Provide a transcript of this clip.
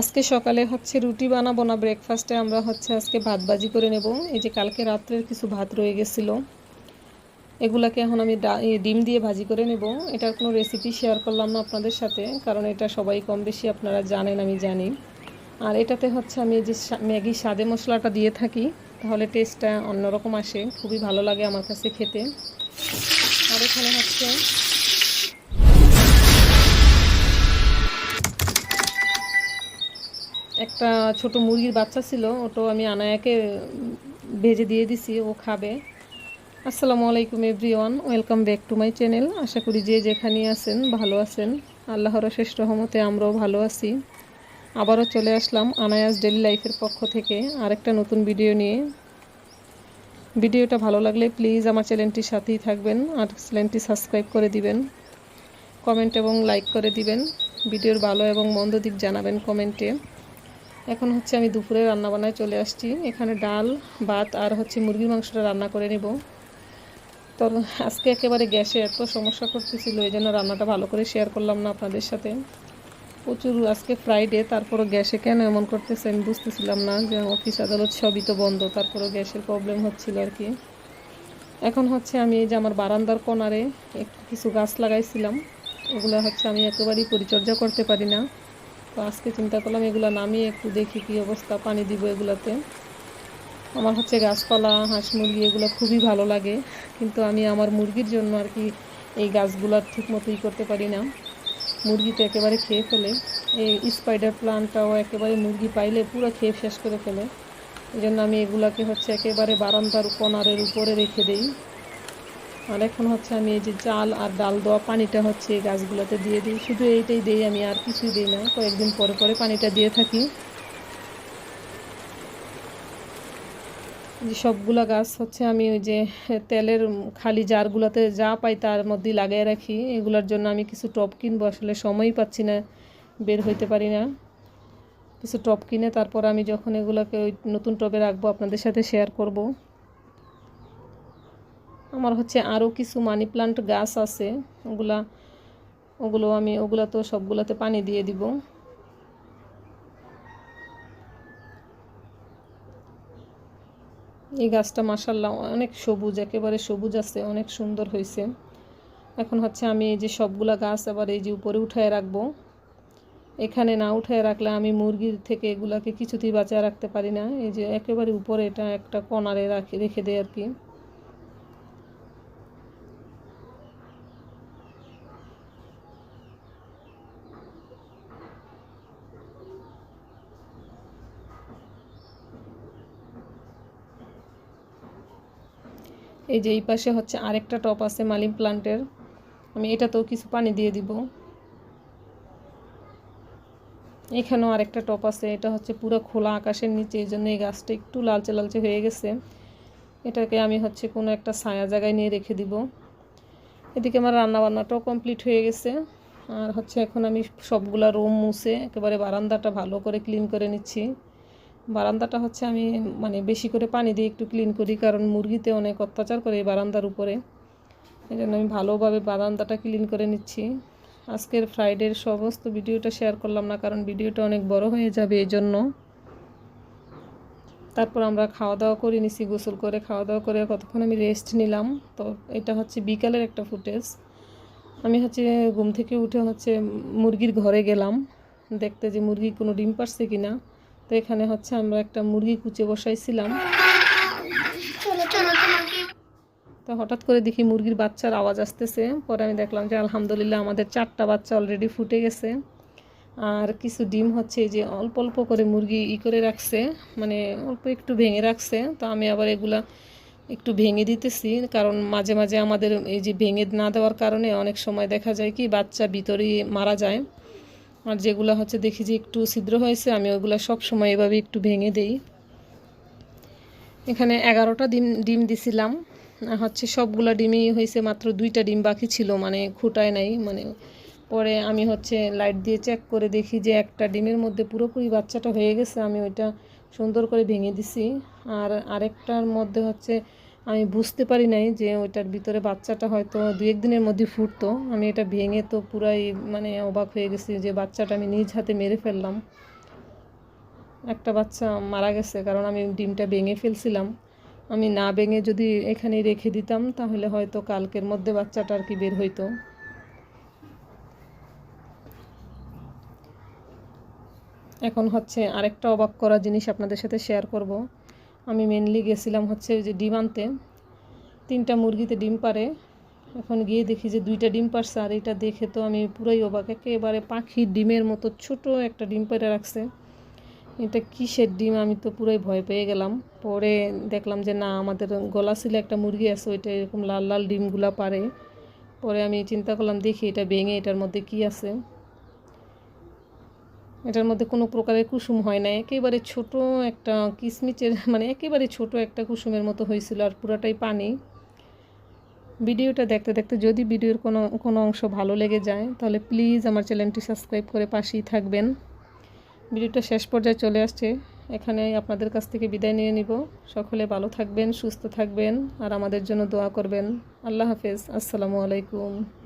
আজকে সকালে হচ্ছে রুটি বানাবো না ব্রেকফাস্টে আমরা হচ্ছে আজকে ভাত ভাজি করে নেব। এই যে কালকে রাত্রের কিছু ভাত রয়ে গেছিল, এগুলাকে এখন আমি ডিম দিয়ে ভাজি করে নেব। এটার কোনো রেসিপি শেয়ার করলাম না আপনাদের সাথে, কারণ এটা সবাই কম বেশি আপনারা জানেন, আমি জানি। আর এটাতে হচ্ছে আমি যে ম্যাগি স্বাদে মশলাটা দিয়ে থাকি, তাহলে টেস্টটা অন্যরকম আসে, খুবই ভালো লাগে আমার কাছে খেতে। আর এখানে হচ্ছে একটা ছোট মুরগির বাচ্চা ছিল ওটাও আমি আনায়াকে ভেজে দিয়ে দিছি, ও খাবে। আসসালামু আলাইকুম everyone, welcome back to my channel. আশা করি যে যেখানে আছেন ভালো আছেন। আল্লাহর শেষ রহমতে আমরাও ভালো আছি। আবারও চলে আসলাম আনায়াস ডেলি লাইফের পক্ষ থেকে আরেকটা নতুন ভিডিও নিয়ে। ভিডিওটা ভালো লাগলে প্লিজ আমার চ্যানেলটির সাথেই থাকবেন আর চ্যানেলটি সাবস্ক্রাইব করে দিবেন। কমেন্ট এবং লাইক করে দিবেন। ভিডিওর ভালো এবং মন্দ দিক জানাবেন কমেন্টে। এখন হচ্ছে আমি দুপুরে রান্না বান্নায় চলে আসছি। এখানে ডাল, ভাত আর হচ্ছে মুরগির মাংসটা রান্না করে নেব। তো আজকে একেবারে গ্যাসে এত সমস্যা করতেছিল এই জন্য রান্নাটা ভালো করে শেয়ার করলাম না আপনাদের সাথে। প্রচুর আজকে ফ্রাইডে তারপরও গ্যাসে কেন এমন করতেছে আমি বুঝতেছিলাম না, যে অফিস আদালত সবই তো বন্ধ, তারপরও গ্যাসের প্রবলেম হচ্ছিল আর কি। এখন হচ্ছে আমি এই যে আমার বারান্দার কোনারে একটু কিছু গাছ লাগাইছিলাম, ওগুলো হচ্ছে আমি একেবারেই পরিচর্যা করতে পারি না। তো আজকে চিন্তা করলাম এগুলো নামিয়ে একটু দেখি কী অবস্থা, পানি দিব এগুলাতে। আমার হচ্ছে গাছপালা, হাঁস মুরগি এগুলো খুবই ভালো লাগে, কিন্তু আমি আমার মুরগির জন্য আর কি এই গাছগুলো ঠিক মতোই করতে পারি না। মুরগি তো একেবারে খেয়ে ফেলে, এই স্পাইডার প্লান্টটাও একেবারে মুরগি পাইলে পুরো খেয়ে শেষ করে ফেলে। এই জন্য আমি এগুলাকে হচ্ছে একেবারে বারান্দার কোনারের উপরে রেখে দেই। আর এখন হচ্ছে আমি এই যে চাল আর ডাল দেওয়া পানিটা হচ্ছে এই গাছগুলোতে দিয়ে দিই। শুধু এইটাই দিই আমি, আর কিছুই দিই না। কয়েকদিন পরে পরে পানিটা দিয়ে থাকি। যে সবগুলা গাছ হচ্ছে আমি ওই যে তেলের খালি জারগুলোতে যা পাই তার মধ্যেই লাগিয়ে রাখি। এগুলোর জন্য আমি কিছু টপ কিনবো, আসলে সময়ই পাচ্ছি না, বের হইতে পারি না। কিছু টপ কিনে তারপর আমি যখন এগুলোকে ওই নতুন টবে রাখব, আপনাদের সাথে শেয়ার করব। আমার হচ্ছে আরও কিছু মানি প্লান্ট গাছ আছে, ওগুলা, ওগুলো আমি, ওগুলো তো সবগুলোতে পানি দিয়ে দিব। এই গাছটা মাসাল্লাহ অনেক সবুজ, একেবারে সবুজ আছে, অনেক সুন্দর হয়েছে। এখন হচ্ছে আমি এই যে সবগুলা গাছ আবার এই যে উপরে উঠায় রাখব। এখানে না উঠায় রাখলে আমি মুরগির থেকে এগুলাকে কিছুতেই বাঁচায় রাখতে পারি না। এই যে একেবারে উপরে এটা একটা কনারে রাখি, রেখে দেয় আর কি। এই যে এই পাশে হচ্ছে আরেকটা টপ আছে মালিম প্লান্টের। আমি এটাতেও কিছু পানি দিয়ে দিব। এখানেও আরেকটা টপ আছে, এটা হচ্ছে পুরো খোলা আকাশের নিচে, এই জন্য এই গাছটা একটু লালচে লালচে হয়ে গেছে। এটাকে আমি হচ্ছে কোনো একটা ছায়া জায়গায় নিয়ে রেখে দিব। এদিকে আমার রান্নাবান্নাটাও কমপ্লিট হয়ে গেছে। আর হচ্ছে এখন আমি সবগুলা রুম মুছে, একেবারে বারান্দাটা ভালো করে ক্লিন করে নিচ্ছি। বারান্দাটা হচ্ছে আমি মানে বেশি করে পানি দিয়ে একটু ক্লিন করি, কারণ মুরগিতে অনেক অত্যাচার করে এই বারান্দার উপরে। এই জন্য আমি ভালোভাবে বারান্দাটা ক্লিন করে নিচ্ছি। আজকের ফ্রাইডের সমস্ত ভিডিওটা শেয়ার করলাম না, কারণ ভিডিওটা অনেক বড় হয়ে যাবে এই জন্য তারপর আমরা খাওয়া দাওয়া করে নিছি, গোসল করে খাওয়া দাওয়া করে কতক্ষণ আমি রেস্ট নিলাম। তো এটা হচ্ছে বিকালের একটা ফুটেজ আমি হচ্ছে ঘুম থেকে উঠে হচ্ছে মুরগির ঘরে গেলাম। দেখতে যে মুরগি কোনো ডিম পারছে কি না তো এখানে হচ্ছে আমরা একটা মুরগি কুচে বসাইছিলাম। তো হঠাৎ করে দেখি মুরগির বাচ্চার আওয়াজ আসতেছে। পরে আমি দেখলাম যে আলহামদুলিল্লাহ আমাদের চারটা বাচ্চা অলরেডি ফুটে গেছে। আর কিছু ডিম হচ্ছে যে অল্প অল্প করে মুরগি ই করে রাখছে মানে অল্প একটু ভেঙে রাখছে। তো আমি আবার এগুলা একটু ভেঙে দিতেছি, কারণ মাঝে মাঝে আমাদের এই যে ভেঙে না দেওয়ার কারণে অনেক সময় দেখা যায় কি বাচ্চা ভিতরেই মারা যায়। আর যেগুলো হচ্ছে দেখি যে একটু ছিদ্র হয়েছে, আমি ওগুলো সব সময় এভাবে একটু ভেঙে দেই। এখানে এগারোটা ডিম ডিম দিছিলাম। হচ্ছে সবগুলা ডিমই হয়েছে, মাত্র দুইটা ডিম বাকি ছিল মানে খুঁটায় নাই মানে পরে আমি হচ্ছে লাইট দিয়ে চেক করে দেখি যে একটা ডিমের মধ্যে পুরোপুরি বাচ্চাটা হয়ে গেছে, আমি ওইটা সুন্দর করে ভেঙে দিছি। আর আরেকটার মধ্যে হচ্ছে আমি বুঝতে পারি নাই যে ওইটার ভিতরে বাচ্চাটা হয়তো দু একদিনের মধ্যে ফুটতো। আমি এটা ভেঙে তো পুরাই মানে অবাক হয়ে গেছি যে বাচ্চাটা আমি নিজ হাতে মেরে ফেললাম। একটা বাচ্চা মারা গেছে, কারণ আমি ডিমটা ভেঙে ফেলছিলাম। আমি না ভেঙে যদি এখানে রেখে দিতাম, তাহলে হয়তো কালকের মধ্যে বাচ্চাটা আর কি বের হইতো। এখন হচ্ছে আরেকটা অবাক করা জিনিস আপনাদের সাথে শেয়ার করব। আমি মেনলি গেছিলাম হচ্ছে ওই যে ডিম আনতে। তিনটা মুরগিতে ডিম পারে এখন গিয়ে দেখি যে দুইটা ডিম পারছে আর এটা দেখে তো আমি পুরাই অবাক। একেবারে পাখির ডিমের মতো ছোট একটা ডিম পেরে রাখছে। এটা কিসের ডিম আমি তো পুরাই ভয় পেয়ে গেলাম। পরে দেখলাম যে না, আমাদের গলা ছিল একটা মুরগি আছে, ওইটা এরকম লাল লাল ডিমগুলা পারে পরে আমি চিন্তা করলাম, দেখি এটা ভেঙে এটার মধ্যে কি আছে। এটার মধ্যে কোনো প্রকারের কুসুম হয় না একেবারে ছোট একটা কিসমিচের মানে একেবারে ছোট একটা কুসুমের মতো হয়েছিল আর পুরাটাই পানি। ভিডিওটা দেখতে দেখতে যদি ভিডিওর কোনো কোনো অংশ ভালো লেগে যায়, তাহলে প্লিজ আমার চ্যানেলটি সাবস্ক্রাইব করে পাশেই থাকবেন। ভিডিওটা শেষ পর্যায়ে চলে আসছে। এখানে আপনাদের কাছ থেকে বিদায় নিয়ে নিব। সকলে ভালো থাকবেন, সুস্থ থাকবেন, আর আমাদের জন্য দোয়া করবেন। আল্লাহ হাফেজ। আসসালামু আলাইকুম।